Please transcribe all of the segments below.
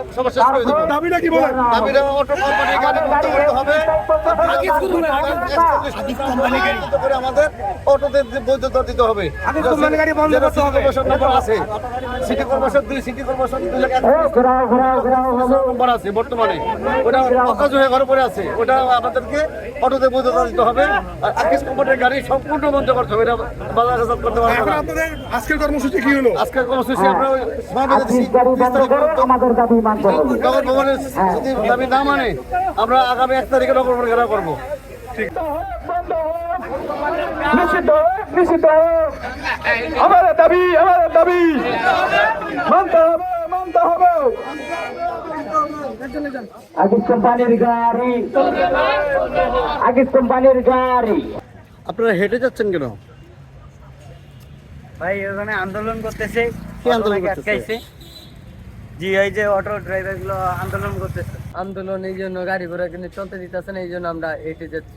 করে দাবিটা কি বলেন? দাবিটা অটো কোম্পানি গাড়ি করতে হবে। আমাদের অটোতে বৈধতা দিতে হবে আগে গাড়ি বন্ধ করতে হবে। সিটি আছে সিটি কর্পোরেশন দুই সিটি কর্পোরেশন দুই লাখ আছে বর্তমানে ওটা অকাজ হয়ে ঘরে পড়ে আছে ওটা আমাদেরকে অটোতে বৈধতা দিতে হবে আর আকিস কোম্পানির গাড়ি সম্পূর্ণ বন্ধ করতে হবে এটা বাজারজাত করতে পারবে এখন আপনাদের আজকের কর্মসূচি কি হলো আজকের কর্মসূচি আমরা ওই সমাবেশে দিছি বিশ তারিখ পর্যন্ত আমাদের দাবি মানতে হবে নগর ভবনের যদি দাবি না মানে আমরা আগামী এক তারিখে নগর ভবন ঘেরাও করব নিষিদ্ধ দাবি দাবি মানতে হবে মানতে হবে আগিস কোম্পানির গাড়ি আগিস কোম্পানির গাড়ি আপনারা হেঁটে যাচ্ছেন কেন? ভাই ওখানে আন্দোলন করতেছে। কি আন্দোলন করতেছে? জি এই যে অটো ড্রাইভারগুলো আন্দোলন করতেছে। আন্দোলন এই জন্য গাড়ি ঘোড়া কিন্তু চলতে দিতেছে না এই জন্য আমরা হেঁটে যাচ্ছি।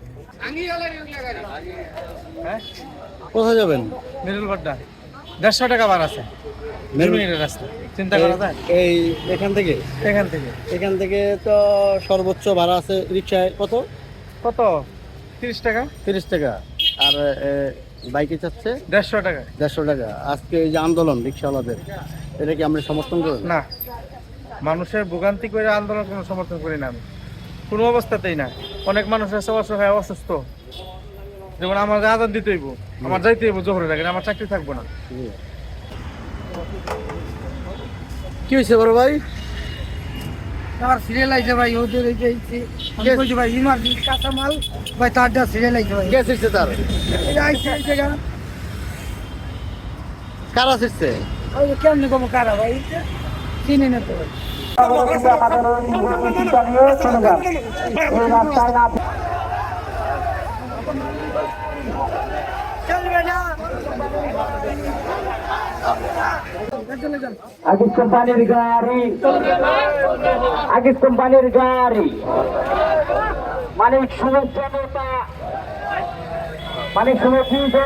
কোথায় যাবেন? মিডল বাড্ডা দেড়শো টাকা বার আছে। মিনিটের রাস্তা। চিন্তা করা যায়? এই এখান থেকে? এখান থেকে। এখান থেকে তো সর্বোচ্চ ভাড়া আছে রিক্সায় কত? কত? তিরিশ টাকা। তিরিশ টাকা। আর বাইকে চাচ্ছে? দেড়শো টাকা। দেড়শো টাকা। আজকে এই যে আন্দোলন রিক্সাওয়ালাদের এটা কি আমরা সমর্থন করি না। মানুষের ভোগান্তি করে আন্দোলন কোনো সমর্থন করি না আমি। কোনো অবস্থাতেই না। অনেক মানুষ আছে অসহায় অসুস্থ। যেমন আমার আদান দিতে হইব আমার যাইতে হইব জোহরের আগে আমার চাকরি থাকব না। কি হয়েছে বড় ভাই? আমার সিরিয়াল আইছে ভাই ওদের এই যে আমি কইছি ভাই ইমার্জেন্সি কাঁচা মাল ভাই তারটা সিরিয়াল আইছে ভাই। কে শিখছে তার। এই আইছে এই জায়গা। কারা শিখছে ওই যে কম কারা ভাই? চিনি না তো ভাই। আগিস কোম্পানির গাড়ি আগিস কোম্পানির গাড়ি মালিক শুভেচ্ছা নেতা মালিক শুভেচ্ছা